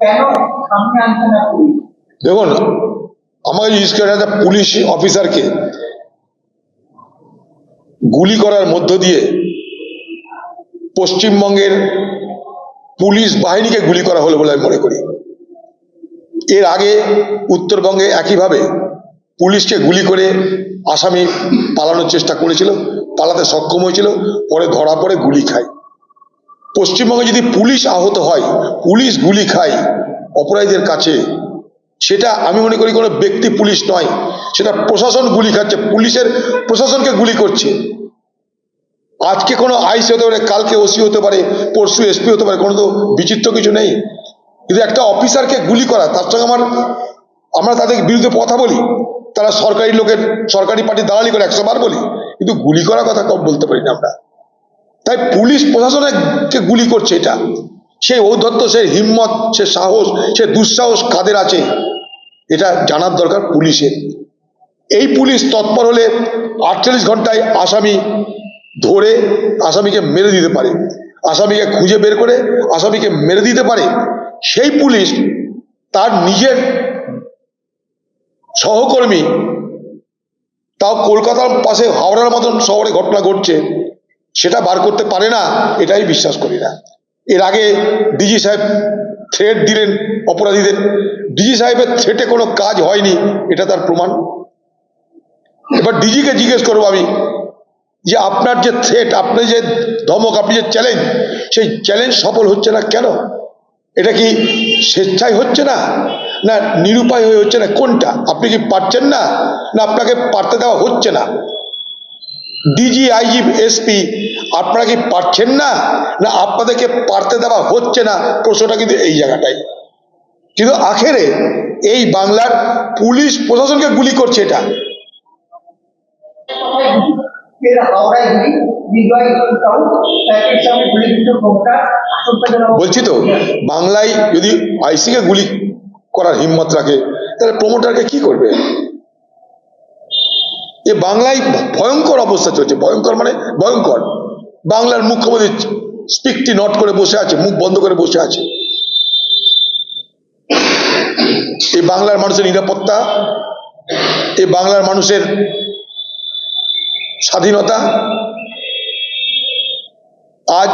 কেন না পুলিশ? দেখুন, আমাকে জিজ্ঞেস করে একটা পুলিশ অফিসারকে, গুলি করার মধ্য দিয়ে পশ্চিমবঙ্গের পুলিশ বাহিনীকে গুলি করা হলো বলে আমি মনে করি। এর আগে উত্তরবঙ্গে একইভাবে পুলিশকে গুলি করে আসামি পালানোর চেষ্টা করেছিল, পালাতে সক্ষম হয়েছিল, পরে ধরা পড়ে গুলি খায়। পশ্চিমবঙ্গে যদি পুলিশ আহত হয়, পুলিশ গুলি খায় অপরাধীদের কাছে, সেটা আমি মনে করি কোনো ব্যক্তি পুলিশ নয়, সেটা প্রশাসন গুলি খাচ্ছে, পুলিশের প্রশাসনকে গুলি করছে। আজকে কোনো আইসি হতে পারে, কালকে ওসি হতে পারে, পরশু এসপি হতে পারে, কোনো তো বিচিত্র কিছু নেই। কিন্তু একটা অফিসারকে গুলি করা, তার সঙ্গে আমার, আমরা তাদের বিরুদ্ধে কথা বলি তারা সরকারি লোকের, সরকারি পার্টির দালালি করে একশো বার বলি, কিন্তু গুলি করার কথা কম বলতে পারি না আমরা। তাই পুলিশ প্রশাসনকে গুলি করছে এটা? সেই ঔদ্ধত্য, সে হিম্মত, সে সাহস, সে দুঃসাহস কাদের আছে? এটা জানার দরকার পুলিশের। এই পুলিশ তৎপর হলে আটচল্লিশ ঘন্টায় আসামি ধরে আসামিকে মেরে দিতে পারে, আসামিকে খুঁজে বের করে আসামিকে মেরে দিতে পারে। সেই পুলিশ তার নিজের সহকর্মী। তাও কলকাতার পাশে হাওড়ার মতন শহরে ঘটনা ঘটছে, সেটা বার করতে পারে না, এটাই বিশ্বাস করি না। এর আগে ডিজি সাহেব থ্রেট দিলেন অপরাধীদের। ডিজি সাহেবের থ্রেটে কোনো কাজ হয়নি, এটা তার প্রমাণ। এবার ডিজিকে জিজ্ঞেস করব আমি, যে আপনার যে থ্রেট আপনি যে ধমক, আপনি যে চ্যালেঞ্জ সেই চ্যালেঞ্জ সফল হচ্ছে না কেন? এটা কি স্বেচ্ছায় হচ্ছে না? না, নিরুপায় হয়ে হচ্ছে না, কোনটা? আপনি কি পারছেন না? না, আপনাকে পারতে দেওয়া হচ্ছে না। ডিজি, আইজি, এসপি, আপনারা কি পারছেন না? না, আপনাদেরকে পারতে দেওয়া হচ্ছে না? প্রশ্নটা কিন্তু এই জায়গাটাই। কিন্তু আখেরে এই বাংলার পুলিশ প্রশাসনকে গুলি করছে এটা। বলছি তো, বাংলায় যদি আইসিকে গুলি করার হিম্মত রাখে, তাহলে প্রমোটারকে কি করবে? এ বাংলায় ভয়ঙ্কর অবস্থা চলছে। ভয়ঙ্কর মানে ভয়ঙ্কর। বাংলার মুখ্যমন্ত্রী স্পিকটি নট করে বসে আছে, মুখ বন্ধ করে বসে আছে। এই বাংলার মানুষের নিরাপত্তা এই বাংলার মানুষের স্বাধীনতা, আজ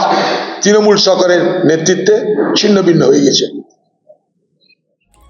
তৃণমূল সরকারের নেতৃত্বে ছিন্ন ভিন্ন হয়ে গেছে।